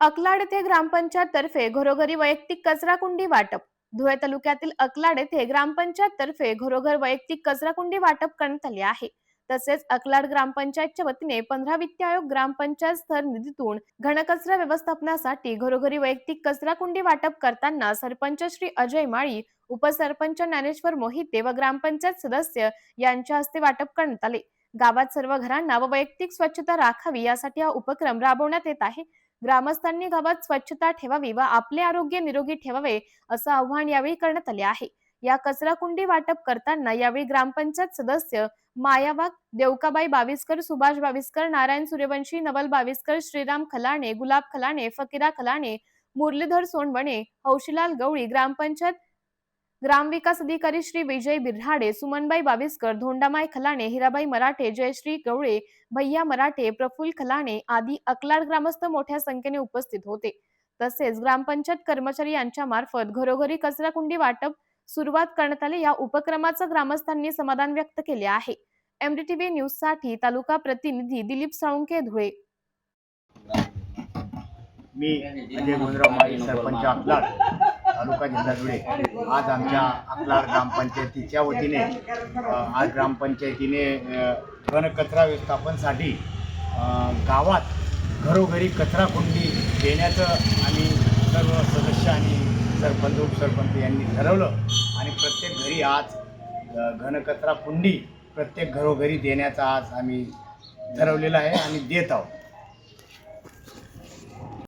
अकलाड येथे ग्रामपंचायत तर्फे घरोघरी वैयक्तिक कचरा कुंडी वाटप. धुळे तालुक्यातील अकलाड येथे ग्रामपंचायत तर्फे घरोघर वैयक्तिक कचरा कुंडी वाटप करण्यात आले आहे. तसेच अकलाड ग्रामपंचायतच्या वतीने पंधरा वित्त आयोग ग्रामपंचायत स्तर निधीतून घनकचरा व्यवस्थापनासाठी घरोघरी वैयक्तिक कचरा कुंडी वाटप करताना सरपंच श्री अजय माळी उपसरपंच ज्ञानेश्वर मोहिते व ग्रामपंचायत सदस्य यांच्या हस्ते वाटप करण्यात आले. गावात सर्व घरांना व वैयक्तिक स्वच्छता राखावी यासाठी हा उपक्रम राबवण्यात येत आहे. ग्रामस्थांनी गावात स्वच्छता ठेवावी व आपले आरोग्य निरोगी ठेवावे असं आव्हान यावेळी करण्यात आले आहे. या कचरा कुंडी वाटप करताना यावेळी ग्रामपंचायत सदस्य मायावाग देवकाबाई बाविस्कर सुभाष बाविस्कर नारायण सूर्यवंशी नवल बाविस्कर श्रीराम खलाणे गुलाब खलाणे फकीरा खलाणे मुरलीधर सोनवणे हौशीलाल गवळी ग्रामपंचायत ग्रामविकास अधिकारी श्री विजय बिर्हाडे सुमनबाई बाविस्कर धोंडामाय खलाणे हिराबाई मराठे जयश्री गवळे भैया मराठे प्रफुल खलाणे आदी अकलाड ग्रामस्थ मोठ्या संख्येने उपस्थित होते. तसेच ग्रामपंचायत कर्मचारी यांच्या मार्फत घरोघरी कचरा कुंडी वाटप सुरुवात करण्यात आली. या उपक्रमाचं ग्रामस्थांनी समाधान व्यक्त केले आहे. एमडीटीव्ही न्यूजसाठी तालुका प्रतिनिधी दिलीप साळुंके धुळे. मी म्हणजे अजय गुंजराव माळी सरपंच अकलाड. तालुका जिल्हा धुळे आज आमच्या अकलाड ग्रामपंचायतीच्या वतीने आज ग्रामपंचायतीने घनकचरा व्यवस्थापनसाठी गावात घरोघरी कचरा कुंडी देण्याचं आम्ही सर्व सदस्य आणि सरपंच उपसरपंच यांनी ठरवलं. आणि प्रत्येक घरी आज घनकचरा कुंडी प्रत्येक घरोघरी देण्याचा आज आम्ही ठरवलेला आहे आणि देत आहोत.